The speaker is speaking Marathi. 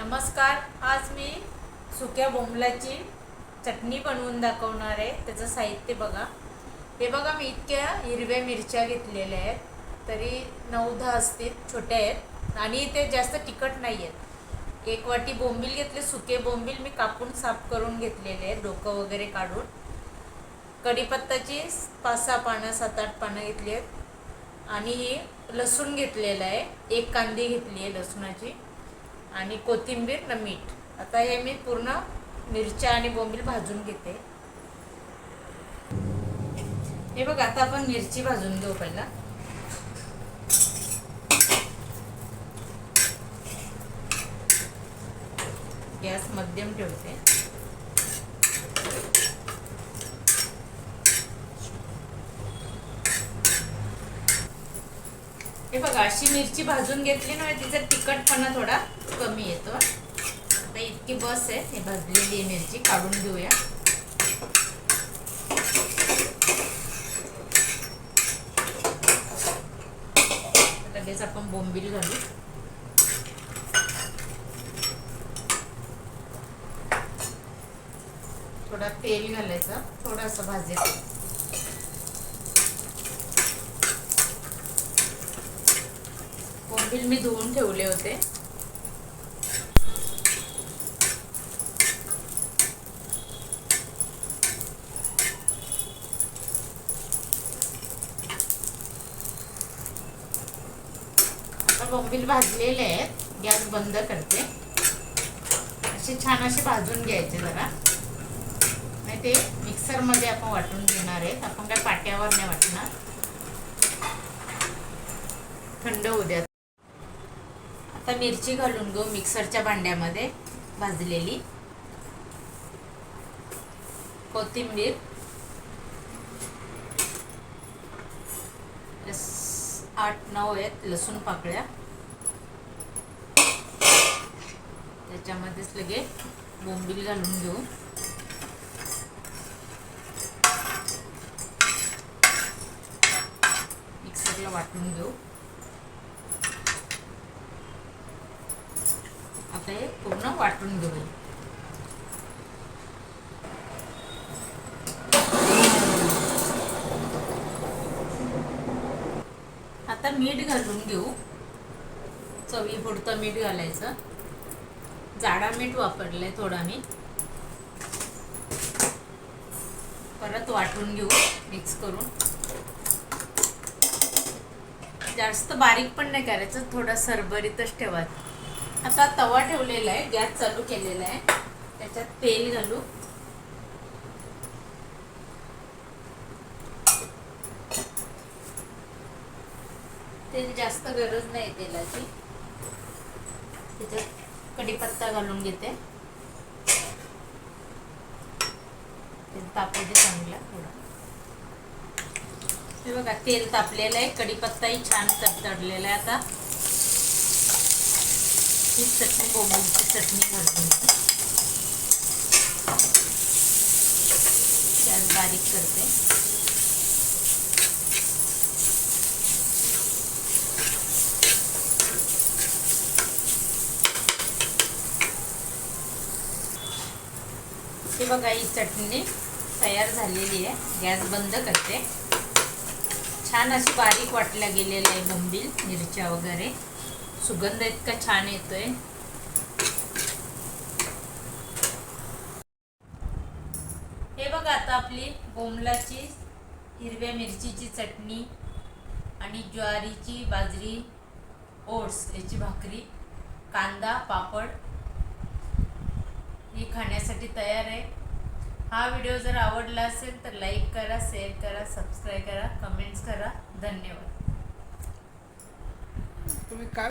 नमस्कार आज मी सुक्या बोंबलाची चटणी बनवून दाखवणार आहे. त्याचं साहित्य बघा. हे बघा मी इतक्या हिरव्या मिरच्या घेतलेल्या आहेत. तरी नऊ दहा असतील छोट्या आहेत. आणि ते जास्त तिखट नाही आहेत. एक वाटी बोंबील घेतले सुके बोंबील मी कापून साफ करून घेतलेले आहेत डोकं वगैरे काढून. कढीपत्ताची पाच सहा पानं सात आठ पानं घेतली आहेत. आणि ही लसूण घेतलेलं आहे. एक कांदी घेतली आहे लसूणाची. आणि कोथिंबीर न मीठ. आता हे मी पूर्ण मिरच्या आणि बोंबील भाजून घेते. हे बघ आता आपण मिरची भाजून घेऊ पहिला. गॅस मध्यम ठेवते. हे बघा अशी मिरची भाजून घेतली ना तिचा तिखटपणा थोडा कमी येतो. आता इतकी बस आहे हे भाजलेली मिरची काढून घेऊया. लगेच आपण बोंबील घालू. थोडा तेल घालायचं थोडंसं भाजायचं बोंबील मी धुवून ठेवले होते. आता बोंबील भाजलेले आहेत. गॅस बंद करते. असे छान असे भाजून घ्यायचे जरा. नाही ते मिक्सरमध्ये आपण वाटून घेणार आहेत. आपण काय पाट्यावर नाही वाटणार. थंड होऊ द्या. आता मिरची घालून घेऊ मिक्सरच्या भांड्यामध्ये भाजलेली. कोथिंबीर. आठ नऊ आहेत लसूण पाकळ्या. त्याच्यामध्येच लगे बोंबील घालून घेऊ. मिक्सरला वाटून घेऊ. आता हे पूर्ण वाटून घेऊ आता मीठ घालून घेऊ. चवी पुरतं मीठ घालायचं. जाडा मीठ वापरलंय थोडा मी. परत वाटून घेऊ मिक्स करून. जास्त बारीक पण नाही करायचं थोडा सरभरीतच ठेवायचं. आता तवा ठेवलेला आहे गॅस चालू केलेला आहे. त्याच्यात तेल घालू. तेल जास्त गरज नाही तेलाची. त्याच्यात कढीपत्ता घालून घेते. तेल तापू दे चांगला थोडा. हे बघा तेल तापलेलं आहे. कढीपत्ताही छान तडतडलेला आहे आता. ही चटणी बोंबीलची चटणी घालून गॅस बारीक करते. हे बघा ही चटणी तयार झालेली आहे. गॅस बंद करते. छान अशी बारीक वाटल्या गेलेलं आहे बोंबील मिरच्या वगैरे. सुगंध इतका छान येतोय. हे बघा आता आपली बोमलाची हिरव्या मिरचीची चटणी आणि ज्वारीची बाजरी ओट्स याची भाकरी कांदा पापड ही खाण्यासाठी तयार आहे. हा व्हिडिओ जर आवडला असेल तर लाईक करा शेअर करा सबस्क्राईब करा कमेंट्स करा. धन्यवाद. तुम्ही काय